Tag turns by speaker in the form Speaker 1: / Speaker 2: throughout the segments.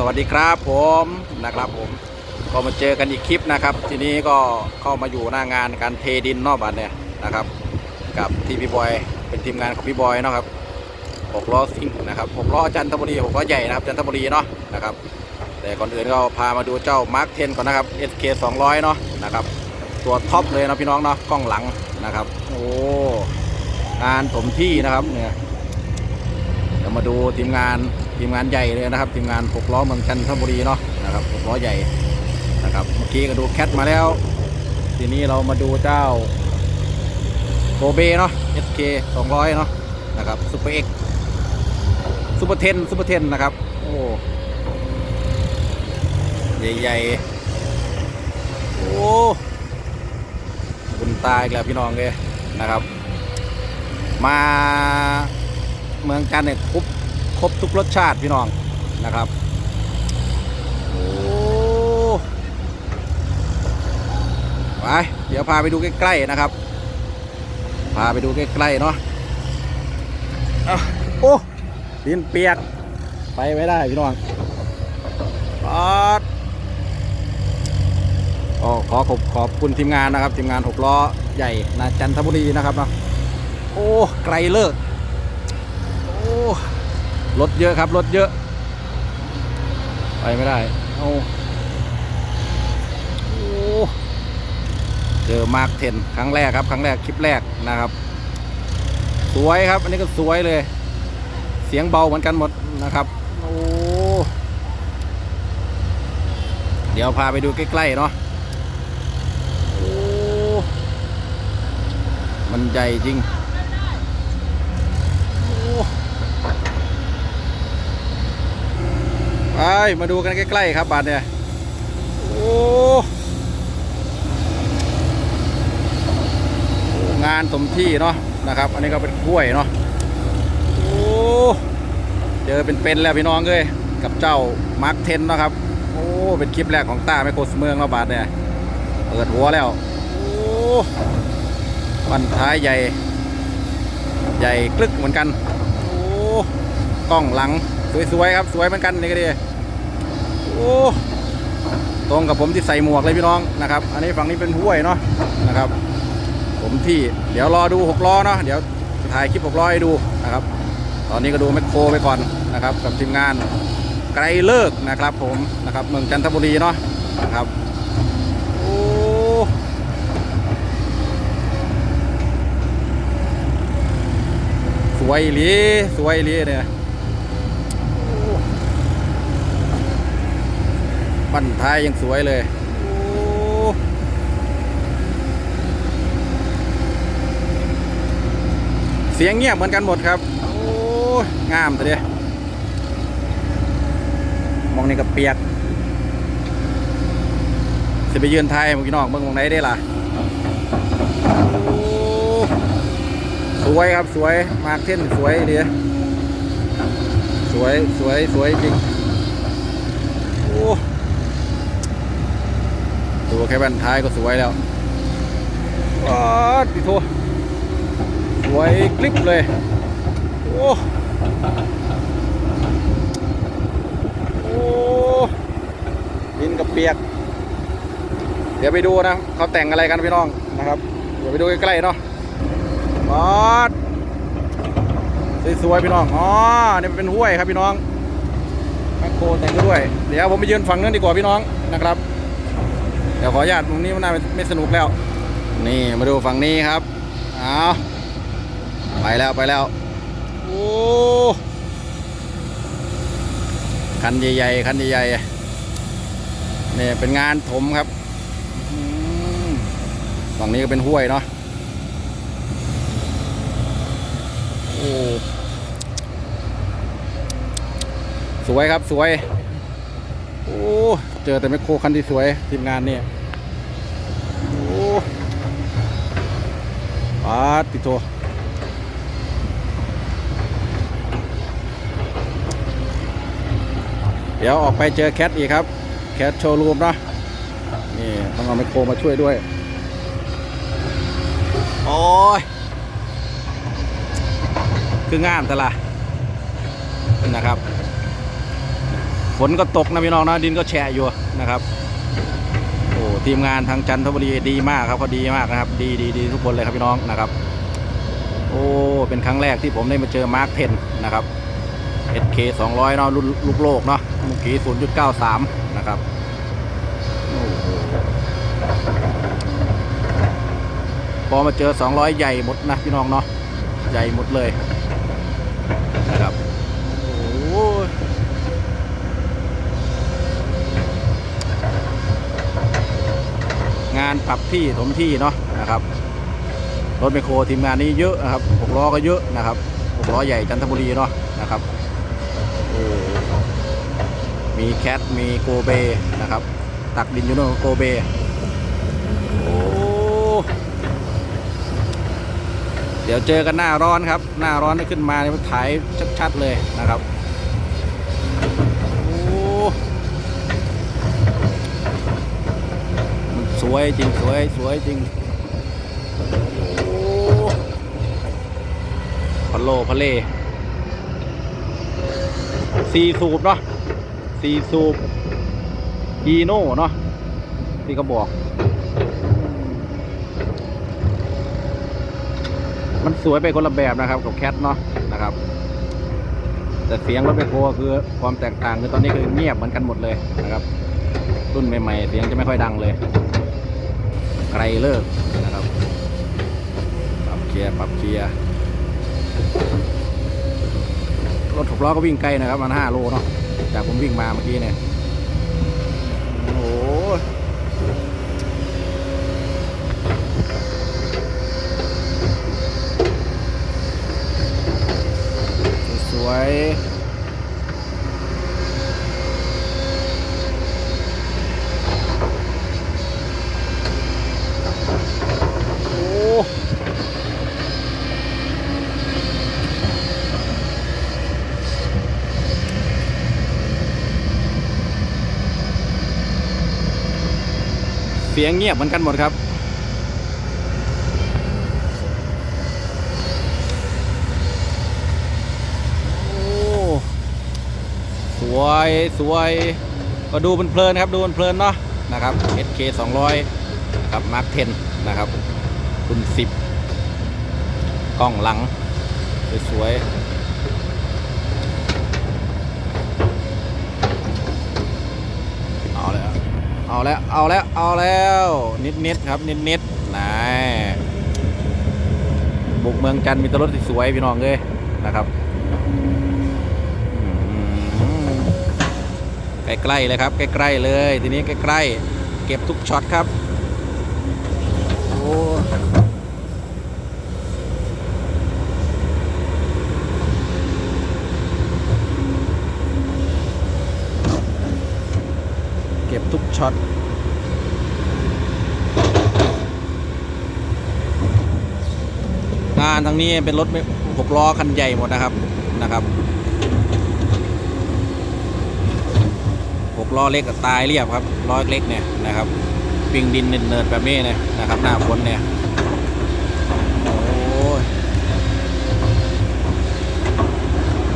Speaker 1: สวัสดีครับผมนะครับผมก็มาเจอกันอีกคลิปนะครับ ทีนี้ก็เข้ามาอยู่หน้างานการเทดินนอกบ้านเนี่ยนะครับ กับที่พี่บอยเป็นทีมงานของพี่บอยเนาะครับหกล้อซิ่งนะครับหกล้อจันทบุรีหกล้อใหญ่นะครับจันทบุรีเนาะนะครับ แต่ก่อนอื่นก็พามาดูเจ้ามาร์คเทนก่อนนะครับ SK 200 เนาะนะครับ ตัวท็อปเลยนะพี่น้องเนาะกล้องหลังนะครับ โอ้งานถมที่นะครับเนี่ย มาดูทีมงานทีมงานใหญ่เลยนะครับทีมงานหกล้อเมืองจันทบุรีเนาะนะครับหกล้อใหญ่นะครับเมื่อกี้ก็ดูแคทมาแล้ว ทีนี้เรามาดูเจ้าโกเบเนาะ SK 200 เนาะนะครับซูเปอร์เอ็กซูเปอร์เทนซูเปอร์เทนนะครับโอ้ใหญ่ๆโอ้คุณตายแล้วพี่น้องเลยนะครับ มา เมืองจันเนี่ยครบครบทุกรสชาติพี่น้องนะครับโอ้ไปเดี๋ยวพาไปดูใกล้ๆนะครับ พาไปดูใกล้ๆเนาะโอ้ดินเปียกไปไม่ได้พี่น้องปอดก็ขอขอบขอบคุณทีมงานนะครับ ทีมงานหกล้อใหญ่นาจันทบุรีนะครับเนาะโอ้ไกลเลิก รถเยอะครับรถเยอะ ไปไม่ได้ เอาโอ้เจอมาร์คเทนครั้งแรกครับ ครั้งแรกคลิปแรกนะครับ สวยครับ อันนี้ก็สวยเลย เสียงเบาเหมือนกันหมดนะครับ โอ้เดี๋ยวพาไปดูใกล้ๆเนาะโอ้มันใหญ่จริง โอ้ ไปมาดูกันใกล้ๆครับบาทเนี่ย โอ้งานสมที่เนาะนะครับ อันนี้ก็เป็นกล้วยเนาะโอ้เจอเป็นๆแล้วพี่น้องเลยกับเจ้ามาร์คเทนนาะครับ โอ้เป็นคลิปแรกของตาไมโครสเมืองแล้วบาทเนี่ยเปิดหัวแล้วโอ้บันท้ายใหญ่ ใหญ่กลึกเหมือนกัน โอ้กล้องหลังสวยๆครับ สวยเหมือนกันนี่ก็ดี โอ้ตรงกับผมที่ใส่หมวกเลยพี่น้องนะครับ อันนี้ฝั่งนี้เป็นห้วยเนาะนะครับ ผมที่เดี๋ยวรอดูหกล้อเนาะเดี๋ยวถ่ายคลิปหกล้อให้ดูนะครับ ตอนนี้ก็ดูแมคโครไปก่อนนะครับ กับทีมงานไกลเลิกนะครับ ผมนะครับเมืองจันทบุรีเนาะนะครับโอ้สวยหลีสวยหลีเนี่ยโอ้บั้ นท้ายยังสวยเลยเสียงเงียบเหมือนกันหมดครับ โอ้งามแต่เดียมองนี่ก็เปียกจะไปยืนไทยมึงพี่น้องเมืองวงไหนได้ล่ะสวยครับสวยมาร์คเทนสวยดีสวยสวยสวยจริง โอ้ ดูแค่แว่นท้ายก็สวยแล้วว้าดิโทสวยกลิบเลย โอ้โอ้ดินกับเปียก เดี๋ยวไปดูนะเขาแต่งอะไรกันพี่น้องนะครับ เดี๋ยวไปดูใกล้ๆเนาะบอสสวยๆพี่น้อง อ๋อ นี่เป็นห้วยครับพี่น้องแมคโครแต่งด้วย เดี๋ยวผมไปยืนฝั่งนั้นดีกว่าพี่น้องนะครับ เดี๋ยวขออนุญาตตรงนี้มันน่าไม่สนุกแล้ว นี่มาดูฝั่งนี้ครับเอาไปแล้วไปแล้ว โอ้คันใหญ่ๆคันใหญ่ๆนี่เป็นงานถมครับฝั่งนี้ก็เป็นห้วยเนาะโอ้สวยครับสวย โอ้ เจอแต่แมคโครคันที่สวยทีมงานเนี่ย ปาดติโตเดี๋ยวออกไปเจอแคทอีกครับ แคทโชว์รูมนะนี่ต้องเอาไมโครมาช่วยด้วย โอ้ย คืองามแต่ละนะครับ ฝนก็ตกนะพี่น้องนะ ดินก็แฉะอยู่นะครับ ทีมงานทางจันทบุรีดีมากครับเขาดีมากนะครับ ดีดีดีทุกคนเลยครับพี่น้องนะครับ โอ้เป็นครั้งแรกที่ผมได้มาเจอมาร์คเทนนะครับ SK 200เนาะรุ่นลูกโลกเนาะเมื่อกี้0.93 นะครับพอมาเจอ 200 ใหญ่หมดนะพี่น้องเนาะใหญ่หมดเลยนะครับโอ้โหงานปรับที่ถมที่เนาะนะครับรถไมคโครทีมงานนี้เยอะนะครับหกล้อก็เยอะนะครับหกล้อใหญ่จันทบุรีเนาะนะครับมีแคทมีโกเบนะครับ ตักดินอยู่โน่นโกเบโอ้เดี๋ยวเจอกันหน้าร้อนครับ หน้าร้อนได้ขึ้นมาเนี่ยถ่ายชัดๆเลยนะครับ โอ้มันส วยจริงสวยสวยจริงโอ้พะโลพะเลสีสูบเนาะสีสูบฮีโน่เนาะที่เขาบอก มันสวยไปคนละแบบนะครับกับแคทเนาะนะครับ แต่เสียงรถไมคโคคือความแตกต่างคือตอนนี้คือเงียบเหมือนกันหมดเลยนะครับ รุ่นใหม่ๆ เสียงจะไม่ค่อยดังเลย ไกลเลิกนะครับปรับเกียร์ปรับเกียร์รถหกล้อก็วิ่งไกลนะครับมันห้าโลเนาะจากผมวิ่งมาเมื่อกี้เนี่ยโอ้โหสวยๆโอ้เสียงเงียบเหมือนกันหมดครับ โอ้สวยสวยก็ดูเพลินครับดูเพลินเนาะนะครับ SK 200กับ Mark 10 นะครับคุณ10 กล้องหลัง สวยๆเอาแล้ว เอาแล้ว เอาแล้ว เอาแล้ว นิดๆครับนิดๆนายบุกเมืองจันทร์มีตรถสวยๆพี่น้องเลยนะครับใกล้ๆเลยครับใกล้ๆเลย ทีนี้ใกล้ๆเก็บทุกช็อตครับโอ้ ทุกช็อตงานทางนี้เป็นรถหกล้อคันใหญ่หมดนะครับนะครับหกล้อเล็กตายเรียบครับล้อเล็กเนี่ยนะครับปิงดินเนินๆแบบนี้เนี่ยนะครับหน้าฝนเนี่ยโอ้ย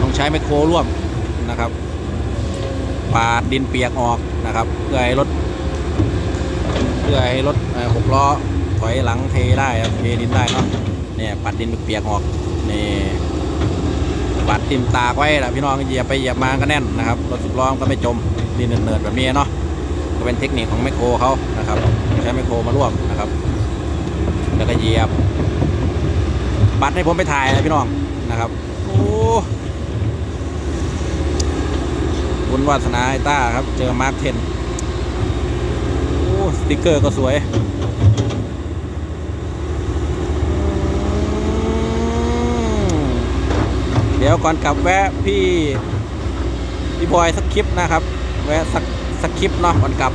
Speaker 1: ต้องใช้ไมโครร่วม ปาดดินเปียกออกนะครับ เพื่อให้รถเพื่อให้รถหกล้อถอยหลังเทได้ครับเทดินได้เนาะเนี่ยปัดดินเปียกออกนี่ปัดติมตากไว้นะพี่น้องเหยียบไปเหยียบมาก็แน่นนะครับรถสิบล้อก็ไม่จมดินเนินๆแบบนี้เนาะก็เป็นเทคนิคของแมโครเขานะครับใช้แมโครมาร่วมนะครับแล้วก็เหยียบปัดให้ผมไปถ่ายนะพี่น้องนะครับโอ้บุญ วาสนาไอต้าครับ เจอมาร์คเทนโอ้สติกเกอร์ก็สวยเดี๋ยวก่อนกลับแวะพี่พี่บอยสักคลิปนะครับ แวะสักสักคลิปเนาะก่อนกลับ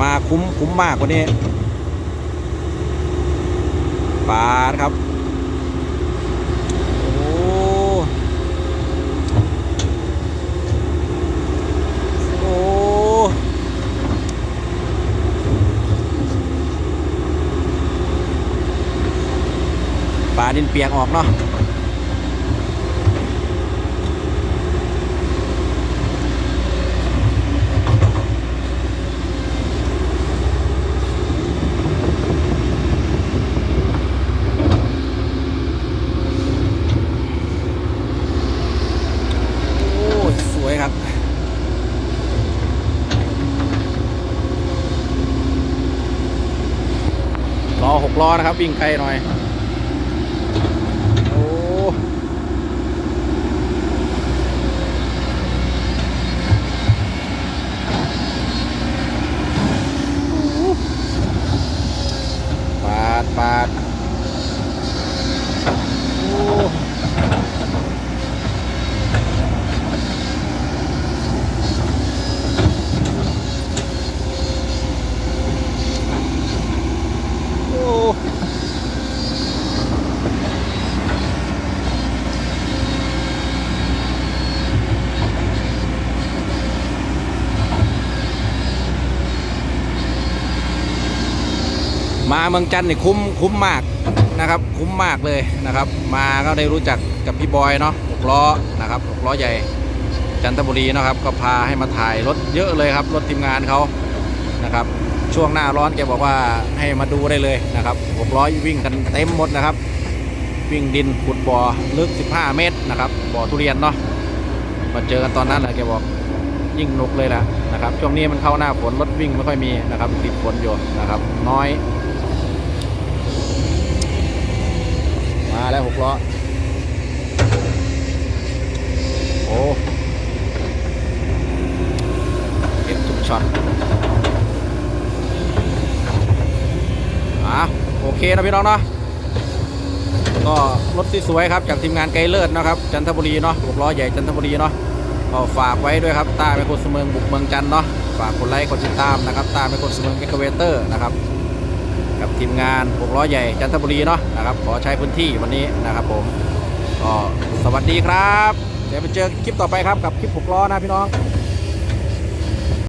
Speaker 1: มาคุ้มคุ้มมากกว่านี้ปาดครับ ปลาดินเปียกออกเนาะล้อหกล้อนะครับ วิ่งไกลหน่อย เมืองจันทร์นี่คุ้มคุ้มมากนะครับ คุ้มมากเลยนะครับ มาก็ได้รู้จักกับพี่บอยเนาะหกล้อนะครับหกล้อใหญ่จันทบุรีนะครับ ก็พาให้มาถ่ายรถเยอะเลยครับรถทีมงานเขานะครับ ช่วงหน้าร้อนแกบอกว่าให้มาดูได้เลยนะครับหกล้อวิ่งกันเต็มหมดนะครับ วิ่งดินขุดบ่อลึก 15 เมตรนะครับบ่อทุเรียนเนาะมาเจอกันตอนนั้นแหละแกบอกยิ่งนุกเลยแหละนะครับช่วงนี้มันเข้าหน้าฝนรถวิ่งไม่ค่อยมีนะครับติดฝนอยู่นะครับ น้อย มา แล้วหกล้อ โอ้เก็บทุกช็อตอะโอเคนะพี่น้องเนาะก็รถที่สวยครับ จากทีมงานไกลเลิศนะครับ จันทบุรีเนาะหกล้อใหญ่จันทบุรีเนาะก็ฝากไว้ด้วยครับตาเป็นคนเสมืองบุกเมืองจันเนาะฝากกดไลค์กดติดตามนะครับตาเป็นคนเสมืองเอ็กเวเตอร์นะครับ กับทีมงาน6ล้อใหญ่จันทบุรีเนาะนะครับขอใช้พื้นที่วันนี้นะครับผมก็สวัสดีครับ เดี๋ยวไปเจอคลิปต่อไปครับกับคลิป6ล้อนะพี่น้อง